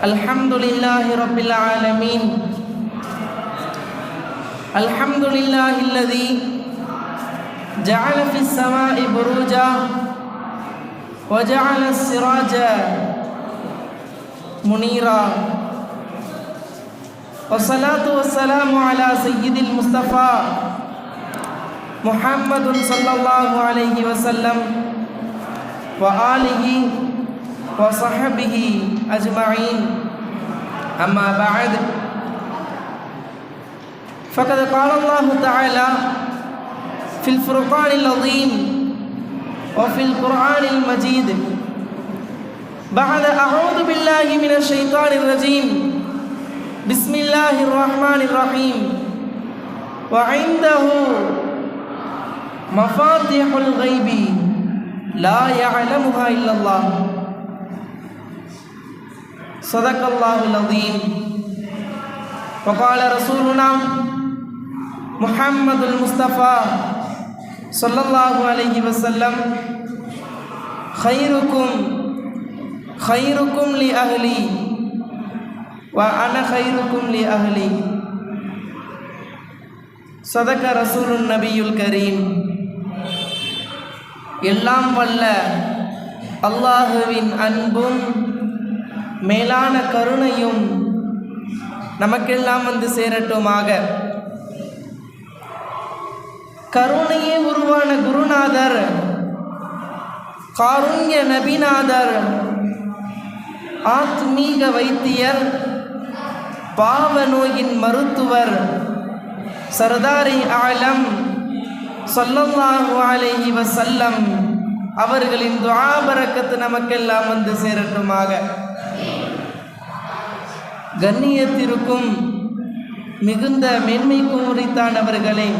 الحمد لله رب العالمين. الحمد لله الذي جعل في السماء بروجا وجعل السراج منيرا. والصلاة والسلام على سيد المصطفى محمد صلى الله عليه وسلم وآله وصحبه أجمعين. أما بعد فقد قال الله تعالى في الفرقان العظيم وفي القرآن المجيد بعد أعوذ بالله من الشيطان الرجيم بسم الله الرحمن الرحيم. وعنده مفاتيح الغيب لا يعلمها إلا الله. صدق الله العظيم وقال رسولنا محمد المصطفى صلى الله عليه وسلم خيركم خيركم لأهلي وأنا خيركم لأهلي صدق رسول النبي الكريم எல்லாம் வல்ல அல்லாஹுவின் அன்பும் மேலான கருணையும் நமக்கெல்லாம் வந்து சேரட்டுமாக. கருணையே உருவான குருநாதர் காருண்ய நபிநாதர் ஆத்மீக வைத்தியர் பாவ நோயின் மருத்துவர் சர்தாரி ஆலம் சொல்லல்லாஹு அலைஹி வசல்லம் அவர்களின் துவாபரக்கத்து நமக்கெல்லாம் வந்து சேரட்டுமாக. கண்ணியத்திற்கும் மிகுந்த மேன்மைக்கும் உரித்தானவர்களே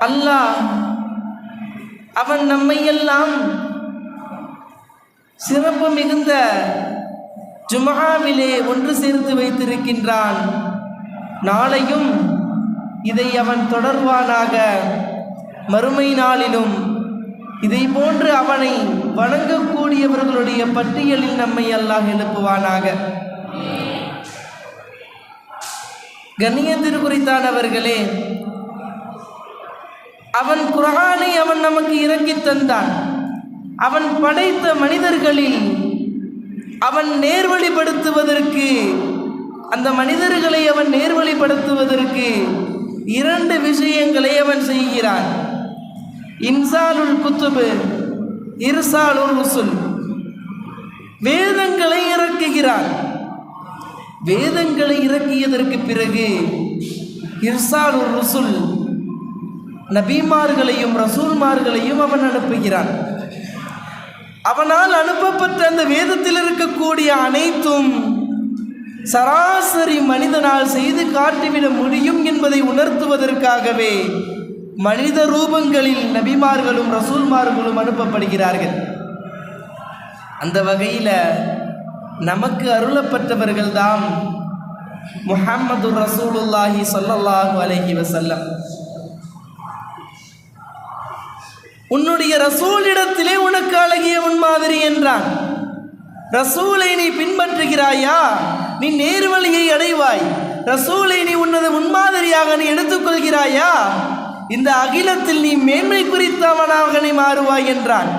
அல்லாஹ் அவன் நம்மையெல்லாம் சிறப்பு மிகுந்த ஜுமஹாவிலே ஒன்று சேர்த்து வைத்திருக்கின்றான். நாளையும் இதை அவன் தொடர்வானாக. மறுமை நாளிலும் இதை போன்று அவனை வணங்கக்கூடியவர்களுடைய பட்டியலில் நம்மை அல்லாஹ் எழுப்புவானாக. கண்ணியத்திற்கு குறித்தானவர்களே அவன் குரானை அவன் நமக்கு இறக்கி தந்தான். அவன் படைத்த மனிதர்களில் அவன் நேர்வழிப்படுத்துவதற்கு அந்த மனிதர்களை அவன் நேர்வழிப்படுத்துவதற்கு இரண்டு விஷயங்களை அவன் செய்கிறான். இன்சாலுல் குத்துபு இர்சாலுல் ருசுல். வேதங்களை இறக்குகிறான் வேதங்களை இறக்கியதற்கு பிறகு இர்சாலுல் ருசுல் நபிமார்களையும் ரசூல்மார்களையும் அவன் அனுப்புகிறான். அவனால் அனுப்பப்பட்ட அந்த வேதத்தில் இருக்கக்கூடிய அனைத்தும் சராசரி மனிதனால் செய்து காட்டிவிட முடியும் என்பதை உணர்த்துவதற்காகவே மனித ரூபங்களில் நபிமார்களும் ரசூல்மார்களும் அனுப்பப்படுகிறார்கள். அந்த வகையில் நமக்கு அருளப்பட்டவர்கள் தான் முஹம்மது ரசூலுல்லாஹி சொல்லல்லாஹு அலஹி வசல்லம் உன்னுடைய ரசூலிடத்திலே உனக்கு அழகிய முன்மாதிரி என்றான். ரசூலை நீ பின்பற்றுகிறாயா? நீ நேர்வழியை அடைவாய். ரசூலை நீ உன்னது முன்மாதிரியாக நீ எடுத்துக்கொள்கிறாயா? இந்த அகிலத்தில் நீ மேன்மை குறித்தவனாக நீ மாறுவாய் என்றான்.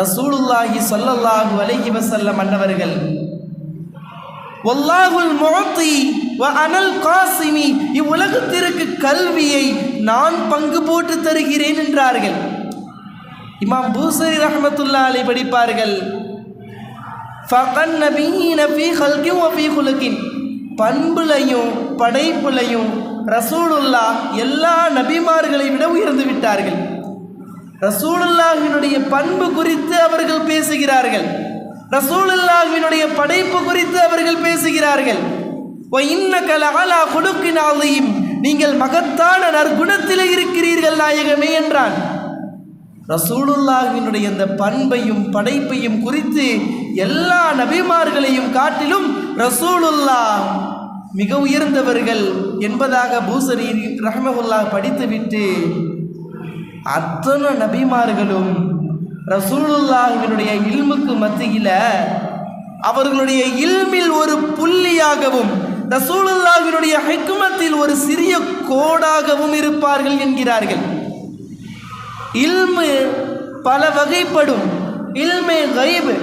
ரசூலுல்லாஹி சொல்லல்லாஹு அலைஹி வசல்லம் மன்னவர்கள் ஒல்லாகுல் முகத்தி வ அனல் காசிமி இவ்வுலகத்திற்கு கல்வியை நான் பங்கு போட்டு தருகிறேன் என்றார்கள். இமாம் பூசரி ரஹமத்துல்லா அலை படிப்பார்கள் ஃபகன் நபீன நபி ஹல்கி அபி ஃபீ பண்புலையும் படைப்புலையும் ரசூலுல்லா எல்லா நபிமார்களை விட உயர்ந்து விட்டார்கள். ரசூலுல்லாஹினுடைய பண்பு குறித்து அவர்கள் பேசுகிறார்கள். ரசூலுல்லாஹினுடைய படைப்பு குறித்து அவர்கள் பேசுகிறார்கள். கொடுக்கினாலையும் நீங்கள் மகத்தான நற்குணத்தில் இருக்கிறீர்கள் நாயகமே என்றான். ரசூலுல்லாஹினுடைய அந்த பண்பையும் படைப்பையும் குறித்து எல்லா நபிமார்களையும் காட்டிலும் ரசூலுல்லா மிக உயர்ந்தவர்கள் என்பதாக பூசரி ரஹமகுல்லா படித்துவிட்டு அத்தனை நபிமார்களும் ரசூலுல்லாஹினுடைய இல்முக்கு மத்தியில் அவர்களுடைய இல்மில் ஒரு புள்ளியாகவும் ரசூலுல்லாஹினுடைய ஹெக்குமத்தில் ஒரு சிறிய கோடாகவும் இருப்பார்கள் என்கிறார்கள். இல்மு பல வகைப்படும். இல்மே கைபு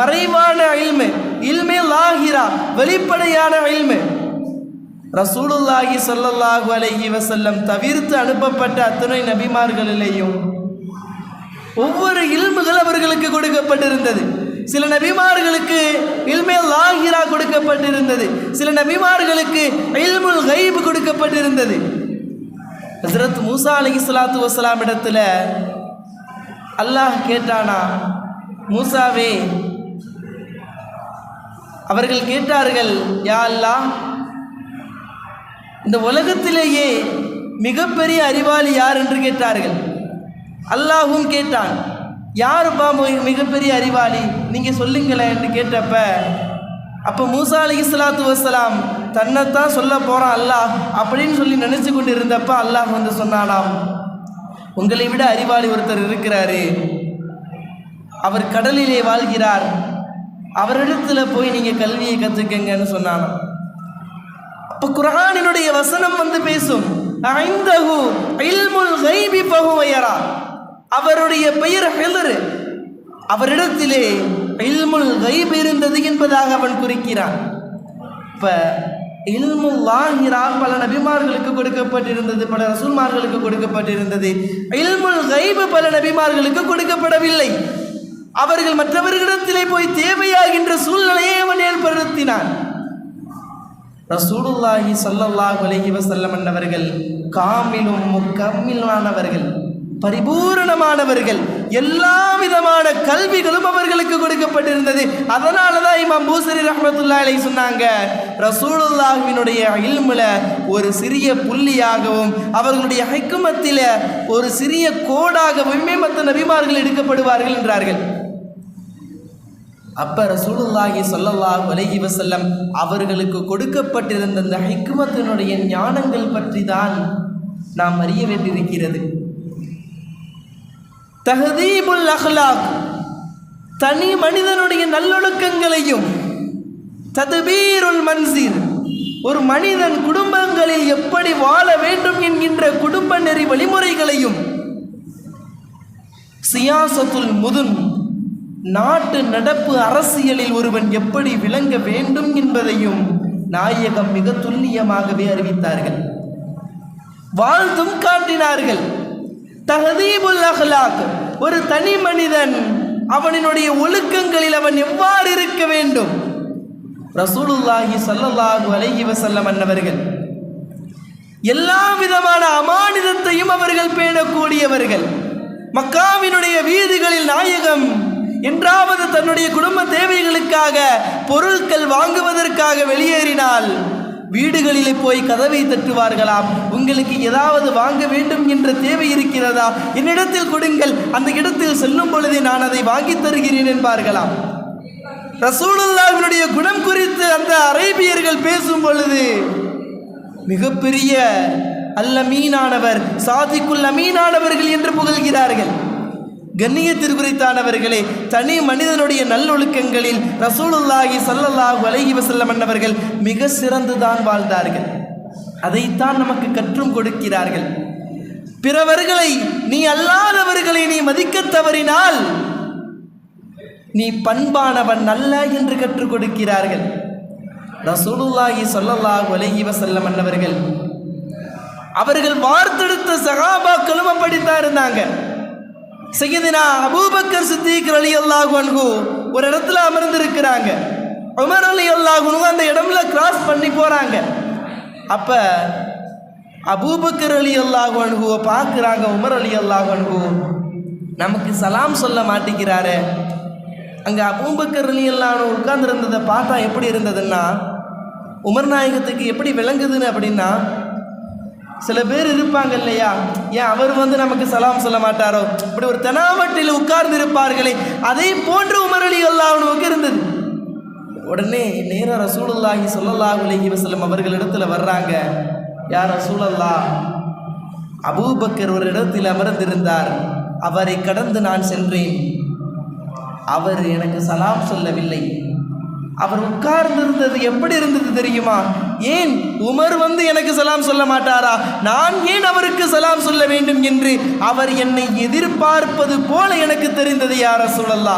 மறைவான இல்மு இல்மே லாகிரா வெளிப்படையான இல்மு. ரசூலுல்லாஹி சொல்லல்லாஹு அலஹி வசல்லம் தவிர்த்து அனுப்பப்பட்ட அத்துணை நபிமார்களிலேயும் ஒவ்வொரு இல்முகள் அவர்களுக்கு கொடுக்கப்பட்டிருந்தது. சில நபிமார்களுக்கு இல்மே லாகிரா கொடுக்கப்பட்டிருந்தது. சில நபிமார்களுக்கு இல்முல் கைபு கொடுக்கப்பட்டிருந்தது. ஹசரத் மூசா அலி சலாத்து வசலாம் இடத்துல அல்லாஹ் கேட்டானா மூசாவே அவர்கள் கேட்டார்கள் யா அல்லாஹ் இந்த உலகத்திலேயே மிகப்பெரிய அறிவாளி யார் என்று கேட்டார்கள்? அல்லாஹும் கேட்டான் யாருப்பா மிகப்பெரிய அறிவாளி? நீங்கள் சொல்லுங்களேன் என்று கேட்டப்ப அப்போ மூசா அலி இஸ்லாத்து வசலாம் தன்னைத்தான் சொல்ல போகிறான் அல்லாஹ் அப்படின்னு சொல்லி நினச்சி கொண்டு இருந்தப்ப அல்லாஹ் வந்து சொன்னானாம் உங்களை விட அறிவாளி ஒருத்தர் இருக்கிறாரு. அவர் கடலிலே வாழ்கிறார். அவரிடத்தில் போய் நீங்கள் கல்வியை கற்றுக்கங்கன்னு சொன்னானாம். அப்ப குரானினுடைய வசனம் வந்து பேசும். ஐந்தகு இல்முல் கைபி பகு யரா. அவருடைய பெயர் ஹிலர் அவரிடத்திலே இல்முல் கைப் இருந்தது என்பதாக அவன் குறிக்கிறான். இப்ப இல்முல்லாஹிரா பல நபிமார்களுக்கு கொடுக்கப்பட்டிருந்தது பல ரசூல்மார்களுக்கு கொடுக்கப்பட்டிருந்தது. இல்முல் கைபு பல நபிமார்களுக்கு கொடுக்கப்படவில்லை. அவர்கள் மற்றவர்களிடத்திலே போய் தேவையாகின்ற சூழ்நிலையை அவன் ஏற்படுத்தினான். ரசூலுல்லாஹி ஸல்லல்லாஹு அலைஹி வஸல்லம் என்றவர்கள் காமிலும் முக்கம்மிலானவர்கள் பரிபூரணமானவர்கள் எல்லா விதமான கல்விகளும் அவர்களுக்கு கொடுக்கப்பட்டிருந்தது. அதனால தான் இமாம் பூசரி ரஹமத்துல்லா அலை சொன்னாங்க ரசூலுல்லாஹினுடைய இல்முல ஒரு சிறிய புள்ளியாகவும் அவர்களுடைய ஹைக்குமத்தில் ஒரு சிறிய கோடாகவுமே மற்ற நபிமார்கள் எடுக்கப்படுவார்கள் என்றார்கள். அப்போ ரசூலுல்லாஹி சொல்லல்லா வலகி வசல்லம் அவர்களுக்கு கொடுக்கப்பட்டிருந்த அந்த ஹிக்மத்தினுடைய ஞானங்கள் பற்றி தான் நாம் அறிய வேண்டியிருக்கிறது. தஹதீபுல் அஹ்லாக் தனி மனிதனுடைய நல்லொழுக்கங்களையும் ததுபீருல் மன்சீர் ஒரு மனிதன் குடும்பங்களில் எப்படி வாழ வேண்டும் என்கின்ற குடும்ப நெறி வழிமுறைகளையும் சியாசத்துல் முதுன் நாட்டு நடப்பு அரசியலில் ஒருவன் எப்படி விளங்க வேண்டும் என்பதையும் நாயகம் மிக துல்லியமாகவே அறிவித்தார்கள். வாழ்த்தும் காட்டினார்கள். தகதீபுல் அஹ்லாக் ஒரு தனி மனிதன் அவனினுடைய ஒழுக்கங்களில் அவன் எவ்வாறு இருக்க வேண்டும்? ரசூலுல்லாஹி சல்லல்லாஹு அலைஹி வஸல்லம் அன்னவர்கள் எல்லா விதமான அமானிதத்தையும் அவர்கள் பேணக்கூடியவர்கள். மக்காவினுடைய வீதிகளில் நாயகம் என்றாவது தன்னுடைய குடும்ப தேவைகளுக்காக பொருட்கள் வாங்குவதற்காக வெளியேறினால் வீடுகளிலே போய் கதவை தட்டுவார்களாம். உங்களுக்கு ஏதாவது வாங்க வேண்டும் என்ற தேவை இருக்கிறதா? என்னிடத்தில் கொடுங்கள். அந்த இடத்தில் செல்லும் பொழுதே நான் அதை வாங்கித் தருகிறேன் என்பார்களாம். ரசூலுல்லாவினுடைய குணம் குறித்து அந்த அரேபியர்கள் பேசும் பொழுது மிகப்பெரிய அல்ல மீனானவர் சாதிக்குள் அமீனானவர்கள் என்று புகழ்கிறார்கள். கண்ணியத்திற்குறித்தானவர்களே தனி மனிதனுடைய நல்லொழுக்கங்களில் ரசூலுல்லாஹி ஸல்லல்லாஹு அலைஹி வசல்லம் அன்னவர்கள் மிக சிறந்துதான் வாழ்ந்தார்கள். அதைத்தான் நமக்கு கற்றும் கொடுக்கிறார்கள். பிறவர்களை நீ அல்லாதவர்களை நீ மதிக்க தவறினால் நீ பண்பானவன் அல்ல என்று கற்றுக் கொடுக்கிறார்கள். ரசூலுல்லாஹி ஸல்லல்லாஹு அலைஹி வசல்லம் அன்னவர்கள் அவர்கள் வார்த்தெடுத்த சகாபாக்களும் அப்படித்தான் இருந்தாங்க. செய்யதினா அபூபக்கர் சித்திக் அலி அல்லாஹு ஒரு இடத்துல அமர்ந்திருக்கிறாங்க. உமர் அலி அல்லாஹு அந்த இடம்ல கிராஸ் பண்ணி போகிறாங்க அப்போ அபூபக்கர் அலி அல்லாஹு அணுகுவை பார்க்குறாங்க உமர் அலி அல்லாஹு அணுகு நமக்கு சலாம் சொல்ல மாட்டேங்கிறாரு. அங்கே அபூபக்கர் அலி அல்லாஹு உட்கார்ந்துருந்ததை பார்த்தா எப்படி இருந்ததுன்னா உமர் நாயகத்துக்கு எப்படி விளங்குதுன்னு அப்படின்னா சில பேர் இருப்பாங்க இல்லையா? ஏன் அவர் வந்து நமக்கு சலாம் சொல்ல மாட்டாரோ? இப்படி ஒரு தெனாவட்டில் உட்கார்ந்து இருப்பார்களே அதை போன்ற உமரளி அலி இருந்தது. உடனே நேரா ரசூலுல்லாஹி சொல்லல்லாஹ் அலைஹி வஸல்லம் அவர்களிடத்துல வர்றாங்க. யார் ரசூலல்லா அபூபக்கர் ஒரு இடத்தில் அமர்ந்திருந்தார். அவரை கடந்து நான் சென்றேன். அவர் எனக்கு சலாம் சொல்லவில்லை. அவர் உட்கார்ந்திருந்தது எப்படி இருந்தது தெரியுமா? ஏன் உமர் வந்து எனக்கு சலாம் சொல்ல மாட்டாரா? நான் ஏன் அவருக்கு சலாம் சொல்ல வேண்டும் என்று அவர் என்னை எதிர்பார்ப்பது போல எனக்கு தெரிந்தது யார் ரசூலல்லா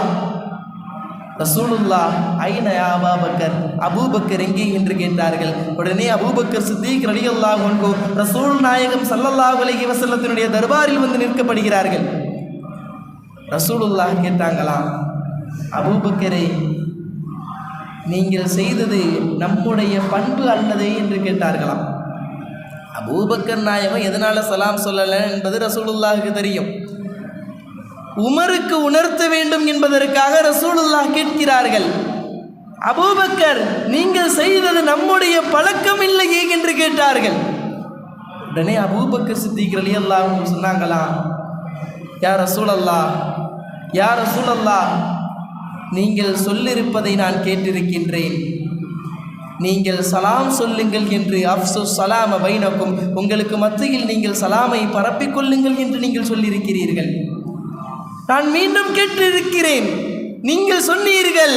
ரசூலுல்லா ஐன அபாபக்கர்? அபூபக்கர் எங்கே என்று கேட்டார்கள். உடனே அபூபக்கர் சித்திக் ரலியல்லாஹு ஒன்கோ ரசூல் நாயகம் சல்லல்லாஹ் அலஹி வசல்லத்தினுடைய தர்பாரில் வந்து நிற்கப்படுகிறார்கள். ரசூலுல்லாஹ் கேட்டாங்களாம் அபூபக்கரே நீங்கள் செய்தது நம்முடைய பண்பு அல்லது என்று கேட்டார்களாம். அபூபக்கர் நாயகம் எதனால சலாம் சொல்லலை என்பது ரசூலுல்லாஹுக்கு தெரியும். உமருக்கு உணர்த்த வேண்டும் என்பதற்காக ரசூலுல்லாஹ் கேட்கிறார்கள். அபூபக்கர் நீங்கள் செய்தது நம்முடைய பழக்கம் இல்லையே என்று கேட்டார்கள். உடனே அபூபக்கர் சித்திக் ரலியல்லாஹு சொன்னாங்களா சொன்னாங்களாம் யார் ரசூலல்லா யார் ரசூலல்லா நீங்கள் சொல்லிருப்பதை நான் கேட்டிருக்கின்றேன். நீங்கள் சலாம் சொல்லுங்கள் என்று அப்சு சலாம பைனக்கும் உங்களுக்கு மத்தியில் நீங்கள் சலாமை பரப்பிக் கொள்ளுங்கள் என்று நீங்கள் சொல்லியிருக்கிறீர்கள். நான் மீண்டும் கேட்டிருக்கிறேன். நீங்கள் சொன்னீர்கள்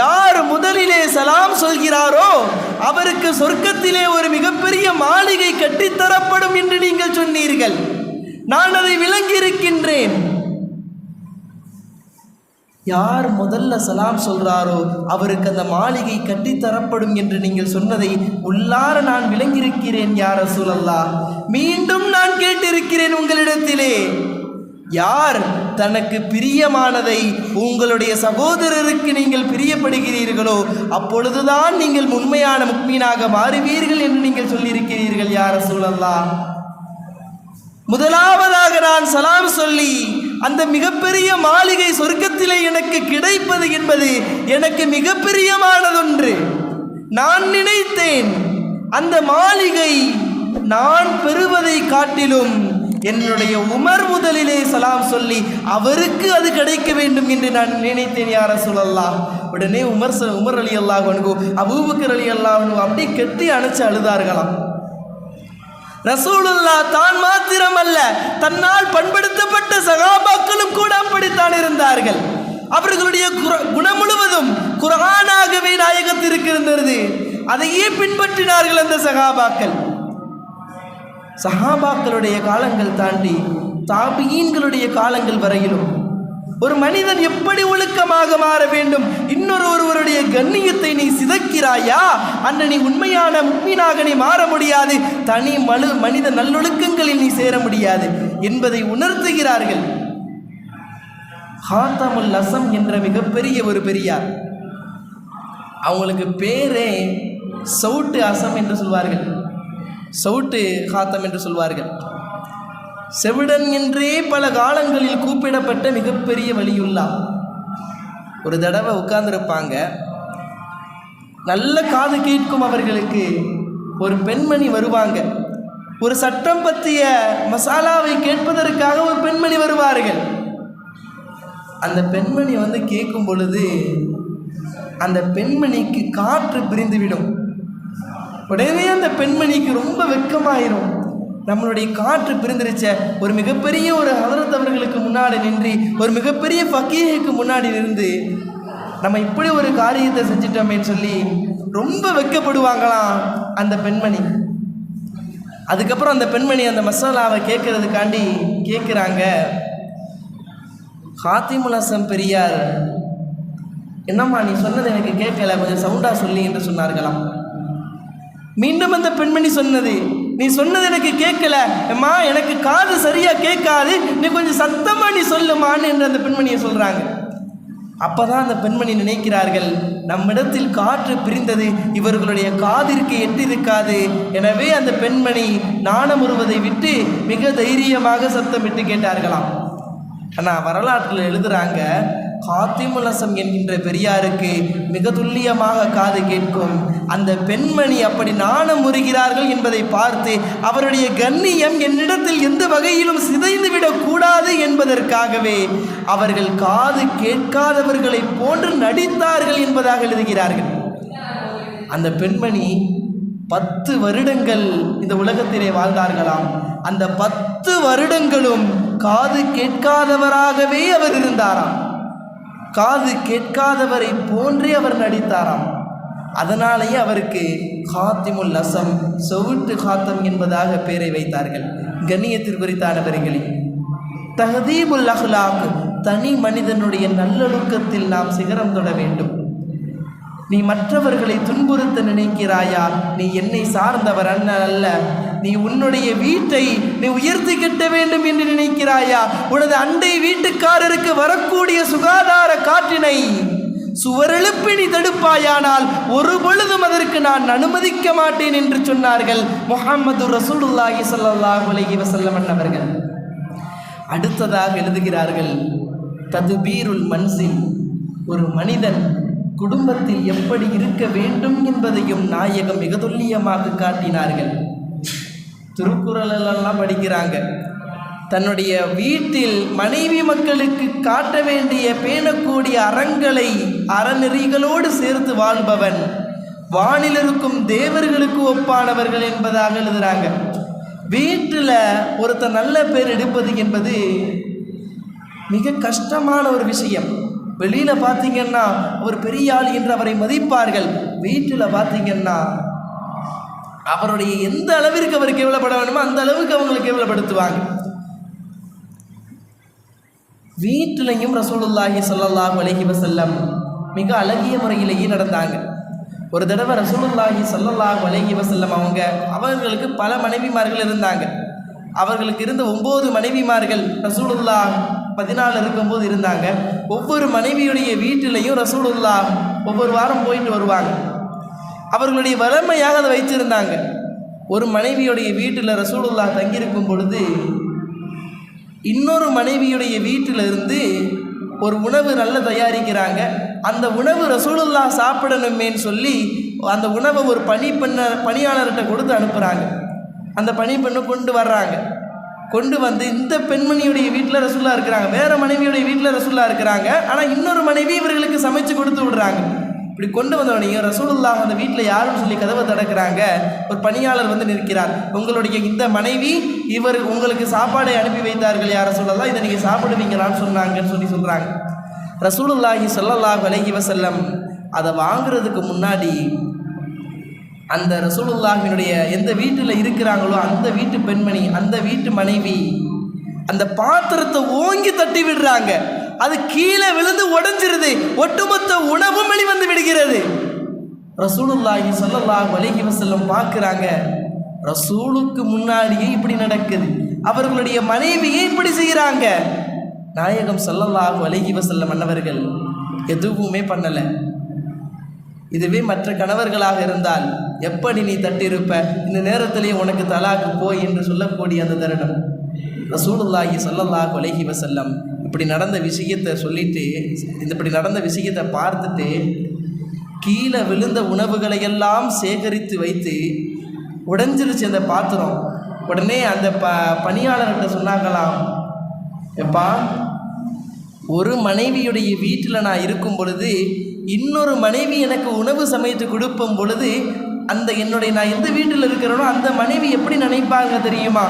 யார் முதலிலே சலாம் சொல்கிறாரோ அவருக்கு சொர்க்கத்திலே ஒரு மிகப்பெரிய மாளிகை கட்டித்தரப்படும் என்று நீங்கள் சொன்னீர்கள். நான் அதை விளங்கியிருக்கின்றேன். யார் முதல்ல சலாம் சொல்கிறாரோ அவருக்கு அந்த மாளிகை கட்டித்தரப்படும் என்று நீங்கள் சொன்னதை உள்ளார நான் விளங்கியிருக்கிறேன் யார் சூழல்லா மீண்டும் நான் கேட்டிருக்கிறேன் உங்களிடத்திலே. யார் தனக்கு பிரியமானதை உங்களுடைய சகோதரருக்கு நீங்கள் பிரியப்படுகிறீர்களோ அப்பொழுதுதான் நீங்கள் உண்மையான முக்மீனாக மாறுவீர்கள் என்று நீங்கள் சொல்லியிருக்கிறீர்கள் யார சூழல்லா முதலாவதாக நான் சலாம் சொல்லி அந்த மிகப்பெரிய மாளிகை சொர்க்கத்திலே எனக்கு கிடைப்பது என்பது எனக்கு மிக பிரியமானதொன்று நான் நினைத்தேன் அந்த மாளிகை நான் பெறுவதை காட்டிலும் என்னுடைய உமர் முதலிலே சலாம் சொல்லி அவருக்கு அது கிடைக்க வேண்டும் என்று நான் நினைத்தேன் யார சொல்லலாம் உடனே உமர் உமர் அலி அல்லாஹ் அனுகு அபூபக்கர் அலி அல்லாஹ் அப்படி கெட்டி அணைச்சு அழுதார்களாம். ரசூலுல்லா தான் மாத்திரமல்ல தன்னால் பண்படுத்தப்பட்ட சகாபாக்களும் கூட அப்படித்தான் இருந்தார்கள். அவர்களுடைய குர- குணம் முழுவதும் குரானாகவே நாயகத்திற்கு இருந்தது. அதையே பின்பற்றினார்கள் அந்த சகாபாக்கள். சகாபாக்களுடைய காலங்கள் தாண்டி தாபியீன்களுடைய காலங்கள் வரையிலும் ஒரு மனிதன் எப்படி ஒழுக்கமாக மாற வேண்டும்? இன்னொரு ஒருவருடைய கண்ணியத்தை நீ சிதைக்கிறாயா? அன்று நீ உண்மையான முக்மீனாக நீ மாற முடியாது. தனி மனு மனித நல்லொழுக்கங்களில் நீ சேர முடியாது என்பதை உணர்த்துகிறார்கள். ஹாத்தமுல் அசம் என்ற மிகப்பெரிய ஒரு பெரியார். அவங்களுக்கு பேரே சவுட்டு அசம் என்று சொல்வார்கள். சவுட்டு ஹாத்தம் என்று சொல்வார்கள். செவிடன் என்றே பல காலங்களில் கூப்பிடப்பட்ட மிகப்பெரிய வழியுள்ளா ஒரு தடவை உட்கார்ந்துருப்பாங்க. நல்ல காது கேட்கும் அவர்களுக்கு ஒரு பெண்மணி வருவாங்க. ஒரு சட்டம் பற்றிய மசாலாவை கேட்பதற்காக ஒரு பெண்மணி வருவார்கள். அந்த பெண்மணி வந்து கேட்கும் பொழுது அந்த பெண்மணிக்கு காற்று பிரிந்துவிடும். உடனே அந்த பெண்மணிக்கு ரொம்ப வெட்கமாயிரும் நம்மளுடைய காற்று பிரிந்துருச்ச ஒரு மிகப்பெரிய ஒரு அவர்களுக்கு முன்னாடி நின்று ஒரு மிகப்பெரிய ஃபக்கீஹுக்கு முன்னாடி நின்று நம்ம இப்படி ஒரு காரியத்தை செஞ்சிட்டோமேன்னு சொல்லி ரொம்ப வெட்கப்படுவாங்களாம் அந்த பெண்மணி. அதுக்கப்புறம் அந்த பெண்மணி அந்த மசாலாவை கேட்கறதுக்காண்டி கேட்குறாங்க ஹாத்திமுலாசம் பெரியார் என்னம்மா நீ சொன்னது எனக்கு கேட்கல கொஞ்சம் சவுண்டாக சொல்லி என்று சொன்னார்களாம். மீண்டும் அந்த பெண்மணி சொன்னது நீ சொன்னது எனக்கு கேட்கல. அம்மா எனக்கு காது சரியாக கேட்காது. நீ கொஞ்சம் சத்தமாக நீ சொல்லுமான்னு என்று அந்த பெண்மணியை சொல்கிறாங்க அப்போ தான் அந்த பெண்மணி நினைக்கிறார்கள் நம்மிடத்தில் காற்று பிரிந்தது இவர்களுடைய காதிற்கு எட்டிருக்காது எனவே அந்த பெண்மணி நாணமுறுவதை விட்டு மிக தைரியமாக சத்தமிட்டு கேட்டார்களாம். ஆனால் வரலாற்றில் எழுதுறாங்க காத்திமுலசம் என்கின்ற பெரியாருக்கு மிக துல்லியமாக காது கேட்கும். அந்த பெண்மணி அப்படி நாணம் முறுகிறார்கள் என்பதை பார்த்து அவருடைய கண்ணியம் என்னிடத்தில் எந்த வகையிலும் சிதைந்து விடக்கூடாது என்பதற்காகவே அவர்கள் காது கேட்காதவர்களைப் போன்று நடித்தார்கள் என்பதாக எழுதுகிறார்கள். அந்த பெண்மணி பத்து வருடங்கள் இந்த உலகத்திலே வாழ்ந்தார்களாம். அந்த பத்து வருடங்களும் காது கேட்காதவராகவே அவர் இருந்தாராம். காது கேட்காதவரை போன்றே அவர் நடித்தாராம். அதனாலேயே அவருக்கு ஹாத்திமுல் அசம் செவிட்டு காத்தம் என்பதாக பெயரை வைத்தார்கள். கண்ணியத்திற்குரித்தானவர்களே தஹதீபுல் அஹ்லாக் தனி மனிதனுடைய நல்லொழுக்கத்தில் நாம் சிகரம் தொட வேண்டும். நீ மற்றவர்களை துன்புறுத்த நினைக்கிறாயா நீ என்னை சார்ந்தவர் அண்ணன் அல்ல. நீ உன்னுடைய வீட்டை நீ உயர்த்தி கட்ட வேண்டும் என்று நினைக்கிறாயா? உனது அண்டை வீட்டுக்காரருக்கு வரக்கூடிய சுகாதார காற்றினை சுவரெழுப்பி நீ தடுப்பாயானால் ஒரு பொழுதும் அதற்கு நான் அனுமதிக்க மாட்டேன் என்று சொன்னார்கள் முகமது ரசூலுல்லாஹி ஸல்லல்லாஹு அலைஹி வசல்லமன் அவர்கள். அடுத்ததாக எழுதுகிறார்கள் ததுபீருல் மன்சின் ஒரு மனிதன் குடும்பத்தில் எப்படி இருக்க வேண்டும் என்பதையும் நாயகம் மிக துல்லியமாக காட்டினார்கள். திருக்குறளெல்லாம் படிக்கிறாங்க. தன்னுடைய வீட்டில் மனைவி மக்களுக்கு காட்ட வேண்டிய பேணக்கூடிய அறங்களை அறநெறிகளோடு சேர்த்து வாழ்பவன் வானில் இருக்கும் தேவர்களுக்கு ஒப்பானவர்கள் என்பதாக எழுதுகிறாங்க வீட்டில் ஒருத்தர் நல்ல பேர் எடுப்பது என்பது மிக கஷ்டமான ஒரு விஷயம். வெளியில் பார்த்தீங்கன்னா ஒரு பெரிய ஆள் என்று அவரை மதிப்பார்கள். வீட்டில் பார்த்தீங்கன்னா அவருடைய எந்த அளவிற்கு அவர் கேவலப்பட வேண்டுமோ அந்த அளவுக்கு அவங்களை கேவலப்படுத்துவாங்க. வீட்டிலையும் ரசூலுல்லாஹி ஸல்லல்லாஹு அலஹி வசல்லம் மிக அழகிய முறையிலேயே நடந்தாங்க. ஒரு தடவை ரசூலுல்லாஹி ஸல்லல்லாஹு அலஹி வசல்லம் அவங்க அவர்களுக்கு பல மனைவிமார்கள் இருந்தாங்க. அவர்களுக்கு இருந்த ஒம்பது மனைவிமார்கள் ரசூலுல்லா பதினாலு இருக்கும்போது இருந்தாங்க. ஒவ்வொரு மனைவியுடைய வீட்டிலையும் ரசூலுல்லா ஒவ்வொரு வாரம் போயிட்டு வருவாங்க. அவர்களுடைய வளமையாக அதை வைத்திருந்தாங்க. ஒரு மனைவியுடைய வீட்டில் ரசூலுல்லா தங்கியிருக்கும் பொழுது இன்னொரு மனைவியுடைய வீட்டில் இருந்து ஒரு உணவு நல்ல தயாரிக்கிறாங்க. அந்த உணவு ரசூலுல்லா சாப்பிடணுமேன்னு சொல்லி அந்த உணவை ஒரு பணி பெண்ண பணியாளர்கிட்ட கொடுத்து அனுப்புகிறாங்க அந்த பணி பெண்ணை கொண்டு வர்றாங்க. கொண்டு வந்து இந்த பெண்மணியுடைய வீட்டில் ரசூல்லா இருக்கிறாங்க. வேறு மனைவியுடைய வீட்டில் ரசூல்லா இருக்கிறாங்க. ஆனால் இன்னொரு மனைவி இவர்களுக்கு சமைச்சு கொடுத்து விடுறாங்க. இப்படி கொண்டு வந்தவனையும் ரசூலுல்லா அந்த வீட்டில் யாருன்னு சொல்லி கதவை திறக்கிறாங்க ஒரு பணியாளர் வந்து நிற்கிறார். உங்களுடைய இந்த மனைவி இவர் உங்களுக்கு சாப்பாடை அனுப்பி வைத்தார்கள் யார சொல்லலாம் இதை நீங்கள் சாப்பிடுவீங்களான்னு சொன்னாங்கன்னு சொல்லி சொல்கிறாங்க ரசூலுல்லாஹி சொல்லல்லா விலகி வசல்லம் அதை வாங்குறதுக்கு முன்னாடி அந்த ரசூலுல்லாஹினுடைய எந்த வீட்டில் இருக்கிறாங்களோ அந்த வீட்டு பெண்மணி அந்த வீட்டு மனைவி அந்த பாத்திரத்தை ஓங்கி தட்டி விடுறாங்க. அது கீழே விழுந்து உடஞ்சிருது ஒட்டுமொத்த உணவும் வெளிவந்து விடுகிறது. ரசூலுல்லாஹி சொல்லல்லா வலிகி வசல்லம் பார்க்குறாங்க ரசூலுக்கு முன்னாடியே இப்படி நடக்குது. அவர்களுடைய மனைவியை இப்படி செய்கிறாங்க? நாயகம் ஸல்லல்லாஹு வலிகி வசல்லம் மன்னவர்கள் எதுவுமே பண்ணலை. இதுவே மற்ற கணவர்களாக இருந்தால் எப்படி நீ தட்டியிருப்ப இந்த நேரத்திலேயே உனக்கு தலாக்கு போய் என்று சொல்லக்கூடிய அந்த தருணம். ரசூலுல்லாஹி சொல்லல்லாஹ் அலைஹி வசல்லம் இப்படி நடந்த விஷயத்தை சொல்லிட்டு இந்த இப்படி நடந்த விஷயத்தை பார்த்துட்டு கீழே விழுந்த உணவுகளை எல்லாம் சேகரித்து வைத்து உடஞ்சிருச்சு அந்த பாத்திரம். உடனே அந்த ப பணியாளர்கிட்ட சொன்னாங்களாம் எப்பா ஒரு மனைவியுடைய வீட்டில் நான் இருக்கும் பொழுது இன்னொரு மனைவி எனக்கு உணவு சமைத்து கொடுக்கும் பொழுது அந்த என்னுடைய நான் எந்த வீட்டில் இருக்கிறேனோ அந்த மனைவி எப்படி நினைப்பாங்க தெரியுமா?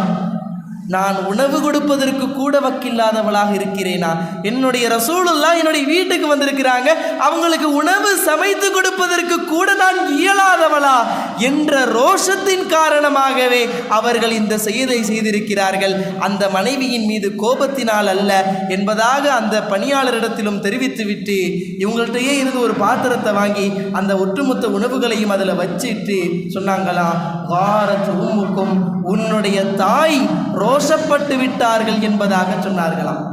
நான் உணவு கொடுப்பதற்கு கூட வக்கில்லாதவளாக இருக்கிறேனா? என்னுடைய ரசூலுல்லா என்னுடைய வீட்டுக்கு வந்திருக்கிறாங்க. அவங்களுக்கு உணவு சமைத்து கொடுப்பதற்கு கூட நான் இயலாதவளா? என்ற ரோஷத்தின் காரணமாகவே அவர்கள் இந்த செயலை செய்திருக்கிறார்கள். அந்த மனைவியின் மீது கோபத்தினால் அல்ல என்பதாக அந்த பணியாளரிடத்திலும் தெரிவித்துவிட்டு இவங்கள்ட்டயே இருந்து ஒரு பாத்திரத்தை வாங்கி அந்த ஒட்டுமொத்த உணவுகளையும் அதில் வச்சிட்டு சொன்னாங்களாம் வாரத்து உம்முக்கும் உன்னுடைய தாய் ரோ ரோஷப்பட்டு விட்டார்கள் என்பதாக சொன்னார்களாம்.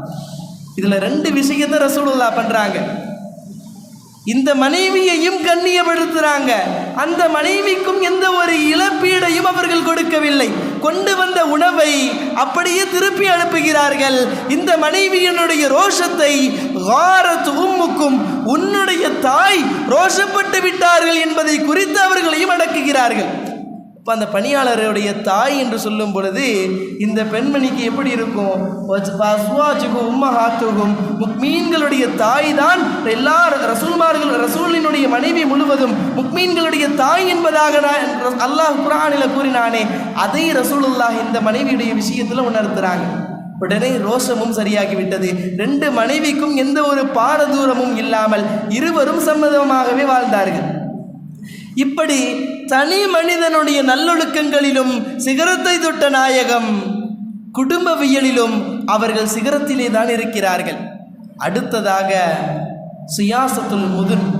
இதுல ரெண்டு விஷயத்தை ரசூலுல்லா பண்றாங்க. இந்த மனைவியையும் கண்ணியப்படுத்துறாங்க. அந்த மனைவிக்கும் எந்த ஒரு இழப்பீடையும் அவர்கள் கொடுக்கவில்லை. கொண்டு வந்த உணவை அப்படியே திருப்பி அனுப்புகிறார்கள். இந்த மனைவியினுடைய ரோஷத்தை வாரத் உம்முக்கும் உன்னுடைய தாய் ரோஷப்பட்டு விட்டார்கள் என்பதை குறித்து அவர்களையும் அடக்குகிறார்கள். இப்போ அந்த பணியாளருடைய தாய் என்று சொல்லும் பொழுது இந்த பெண்மணிக்கு எப்படி இருக்கும்? அசுவாச்சுக்கும் உம்மஹாத்துக்கும் முக்மீன்களுடைய தாய் தான் எல்லா ரசூல்மார்கள் ரசூலினுடைய மனைவி முழுவதும் முக்மீன்களுடைய தாய் என்பதாக நான் அல்லாஹ் குரானில் கூறினானே அதை ரசூலுல்லாஹ் இந்த மனைவியுடைய விஷயத்தில் உணர்த்துறாங்க. உடனே ரோஷமும் சரியாகிவிட்டது. ரெண்டு மனைவிக்கும் எந்த ஒரு பாரதூரமும் இல்லாமல் இருவரும் சம்மதமாகவே வாழ்ந்தார்கள். இப்படி தனி மனிதனுடைய நல்லொழுக்கங்களிலும் சிகரத்தை தொட்ட நாயகம் குடும்பவியலிலும் அவர்கள் சிகரத்திலே தான் இருக்கிறார்கள். அடுத்ததாக சுயாசத்துல் முதன்.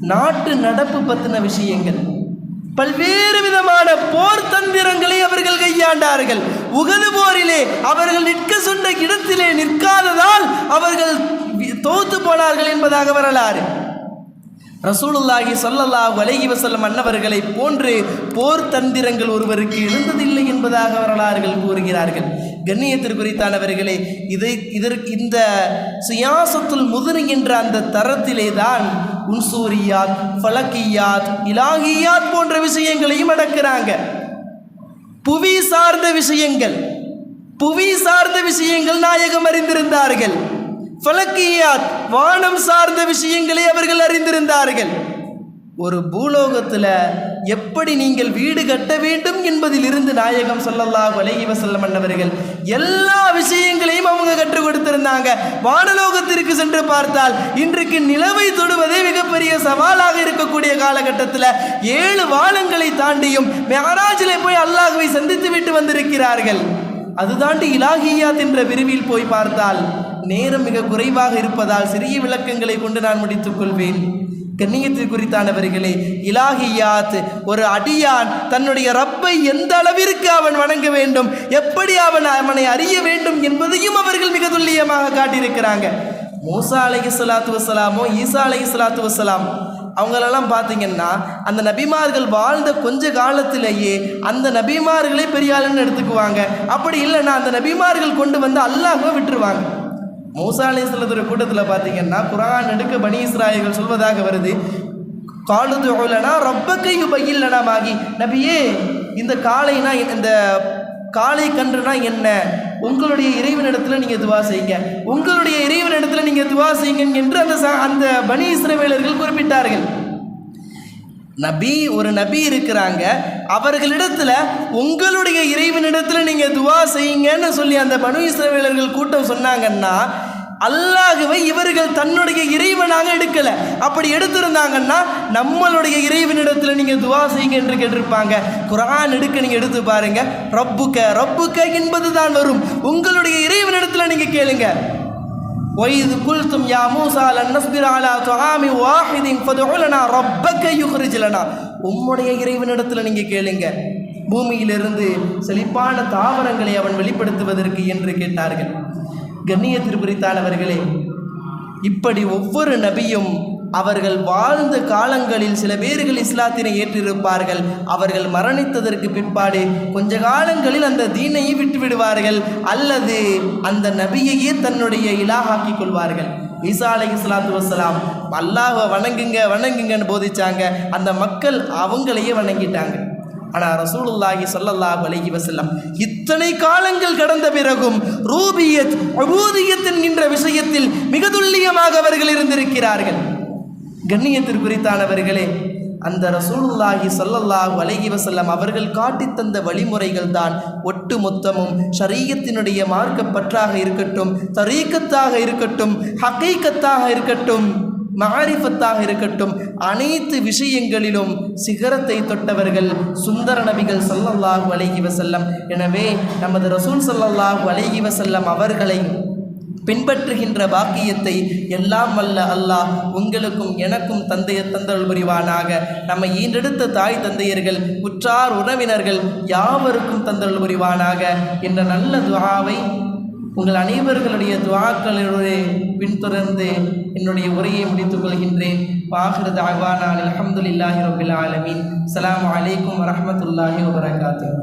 நாட்டு நடப்பு பற்றின விஷயங்கள். பல்வேறு விதமான போர் தந்திரங்களை அவர்கள் கையாண்டார்கள். உகது போரிலே அவர்கள் நிற்க சொன்ன இடத்திலே நிற்காததால் அவர்கள் தோத்து போனார்கள் என்பதாக வரலாறு. ரசூலுல்லாஹி சொல்லல்லா வலகி வசல்லம் அன்னவர்களை போன்று போர் தந்திரங்கள் ஒருவருக்கு எழுந்ததில்லை என்பதாக வரலாறுகள் கூறுகிறார்கள். கண்ணியத்திற்குறித்தானவர்களே இதை இதற்கு இந்த சுயாசத்துல் முதுரு என்ற அந்த தரத்திலே தான் உன்சூரியாத் ஃபலக்கியாத் இலாகியாத் போன்ற விஷயங்களையும் அடக்கிறாங்க. புவி சார்ந்த விஷயங்கள் புவி சார்ந்த விஷயங்கள் நாயகம் அறிந்திருந்தார்கள். ஃபலக்கியாத் வானம் சார்ந்த விஷயங்களை அவர்கள் அறிந்திருந்தார்கள். ஒரு பூலோகத்தில் எப்படி நீங்கள் வீடு கட்ட வேண்டும் என்பதில் இருந்து நாயகம் சொல்லல்லாஹு அலைஹி வசல்லம் அண்ணவர்கள் எல்லா விஷயங்களையும் அவங்க கற்றுக் கொடுத்திருந்தாங்க. வானலோகத்திற்கு சென்று பார்த்தால் இன்றைக்கு நிலவை தொடுவதே மிகப்பெரிய சவாலாக இருக்கக்கூடிய காலகட்டத்தில் ஏழு வானங்களை தாண்டியும் மெஹராஜிலே போய் அல்லாஹுவை சந்தித்து விட்டு வந்திருக்கிறார்கள். அது தாண்டி இலாகியாத் என்ற விரிவில் போய் பார்த்தால் நேரம் மிக குறைவாக இருப்பதால் சிறிய விளக்கங்களை கொண்டு நான் முடித்துக் கொள்வேன். கண்ணியத்தில் குறித்தானவர்களே இலாகியாத் ஒரு அடியான் தன்னுடைய ரப்பை எந்த அளவிற்கு அவன் வணங்க வேண்டும் எப்படி அவன் அவனை அறிய வேண்டும் என்பதையும் அவர்கள் மிக துல்லியமாக காட்டியிருக்கிறாங்க. மூசா அலைகி சலாத்து வசலாமோ ஈசா அலைகி சலாத்து வசலாம் அவங்களெல்லாம் பார்த்தீங்கன்னா அந்த நபிமார்கள் வாழ்ந்த கொஞ்ச காலத்திலேயே அந்த நபிமார்களே பெரியாளுன்னு எடுத்துக்குவாங்க. அப்படி இல்லைன்னா அந்த நபிமார்கள் கொண்டு வந்து அல்லாஹுவை விட்டுருவாங்க. மூசா அலைஹிஸ்ஸலாத்துடைய கூட்டத்தில் பார்த்தீங்கன்னா குரான் எடுக்க பனி இஸ்ராயல்கள் சொல்வதாக வருது. காலுது கையு ரப்பக்கை பையில்லனாமாகி நபியே இந்த காளைனா இந்த காளை கன்றுனா என்ன? உங்களுடைய இறைவனிடத்தில் நீங்கள் துவா செய்யுங்க. உங்களுடைய இறைவனிடத்தில் நீங்கள் துவா செய்யுங்க என்று அந்த அந்த பனி இஸ்ரவேலர்கள் குறிப்பிட்டார்கள். நபி ஒரு நபி இருக்கிறாங்க. அவர்களிடத்தில் உங்களுடைய இறைவனிடத்தில் நீங்கள் துவா செய்யுங்கன்னு சொல்லி அந்த பனு இஸ்ரவேலர்கள் கூட்டம் சொன்னாங்கன்னா அல்லாஹுவை இவர்கள் தன்னுடைய இறைவனாக எடுக்கல அப்படி எடுத்திருந்தாங்கன்னா நம்மளுடைய இறைவனிடத்துல நீங்க துவா செய்யுங்க என்று கேட்டிருப்பாங்க குர்ஆன் எடுக்க நீங்க எடுத்து பாருங்க ரப்புக்க ரப்புக்க என்பது தான் வரும் உங்களுடைய இறைவனிடத்துல நீங்க கேளுங்க وإذ قلتم يا موسى لن نصبر على طعام واحد فادع لنا ربك يخرج لنا உம்முடைய இறைவனிடத்தில் நீங்க கேளுங்க பூமியிலிருந்து செழிப்பான தாவரங்களை அவன் வெளிப்படுத்துவதற்கு என்று கேட்டார்கள் கண்ணியத்திற்குறித்தானவர்களே இப்படி ஒவ்வொரு நபியும் அவர்கள் வாழ்ந்த காலங்களில் சில பேர்கள் இஸ்லாத்தினை ஏற்றிருப்பார்கள். அவர்கள் மரணித்ததற்கு பிற்பாடு கொஞ்ச காலங்களில் அந்த தீனையை விட்டுவிடுவார்கள் அல்லது அந்த நபியையே தன்னுடைய இலாகாக்கிக் கொள்வார்கள். ஈசா அலை இஸ்லாத்து வசலாம் அல்லாஹ்வை வணங்குங்க வணங்குங்கன்னு போதிச்சாங்க. அந்த மக்கள் அவங்களையே வணங்கிட்டாங்க. ஆனால் ரசூலுல்லாஹி ஸல்லல்லாஹு அலைஹி வஸல்லம் இத்தனை காலங்கள் கடந்த பிறகும் ரூபியத் அபூதியத் என்கின்ற விஷயத்தில் மிக துல்லியமாக அவர்கள் இருந்திருக்கிறார்கள். கண்ணியத்திற்குறித்தானவர்களே அந்த ரசூலுல்லாஹி ஸல்லல்லாஹு அலைஹி வஸல்லம் அவர்கள் காட்டித் தந்த வழிமுறைகள் தான் ஒட்டு மொத்தமும் ஷரீயத்தினுடைய மார்க்க பற்றாக இருக்கட்டும் தரீக்கத்தாக இருக்கட்டும் ஹகீக்கத்தாக இருக்கட்டும். மாரிஃபத்தாக இருக்கட்டும் அனைத்து விஷயங்களிலும் சிகரத்தை தொட்டவர்கள் சுந்தர நபிகள் சல்லல்லாஹு அலைகி வசல்லம் எனவே நமது ரசூல் சல்லல்லாஹு அலைகி வசல்லம் அவர்களை பின்பற்றுகின்ற பாக்கியத்தை எல்லாம் வல்ல அல்லாஹ் உங்களுக்கும் எனக்கும் தந்தைய தந்தல் புரிவானாக. நம்மை ஈன்றெடுத்த தாய் தந்தையர்கள் உற்றார் உறவினர்கள் யாவருக்கும் தந்தல் புரிவானாக. என்ற நல்ல துவாவை உங்கள் அனைவர்களுடைய துவாக்களுடைய பின்தொடர்ந்து என்னுடைய உரையை முடித்துக் கொள்கின்றேன். வாஹிரத் அஹ்வானா அல்ஹம்துலில்லாஹி ரபில் ஆலமீன். அலாம் அலைக்கும் வரமத்துல்லாஹி வபரகாத்துஹு.